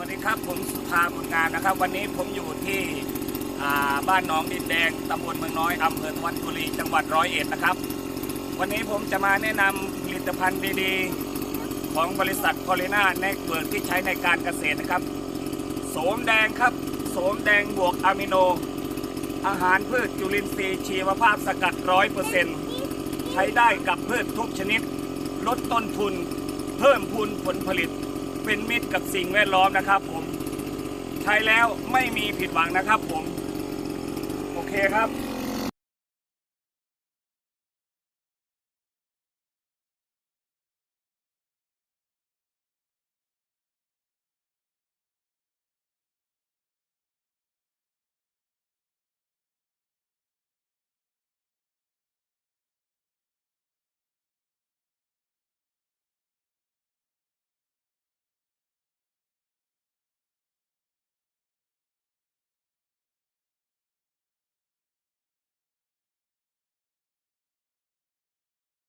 วัสดีครับผมสุภาบุญงานนะครับ วันนี้ผมอยู่ที่บ้านหนองดินแดงตำบลเมืองน้อยอำเภอวัดบุรีจังหวัดร้อยเอ็ดนะครับ วันนี้ผมจะมาแนะนำผลิตภัณฑ์ดีๆ ของบริษัทพอลิน่าเน็กเบิร์กที่ใช้ในการเกษตรนะครับโสมแดงครับโสมแดงบวกอะมิโน อาหารพืชจุลินทรีย์ชีวภาพสกัดร้อยเปอร์เซ็นต์ใช้ได้กับพืชทุกชนิด ลดต้นทุน เพิ่มพูนผลผลิต เป็นมิตรกับสิ่งแวดล้อมนะครับผม ใช้แล้วไม่มีผิดหวังนะครับผม โอเคครับ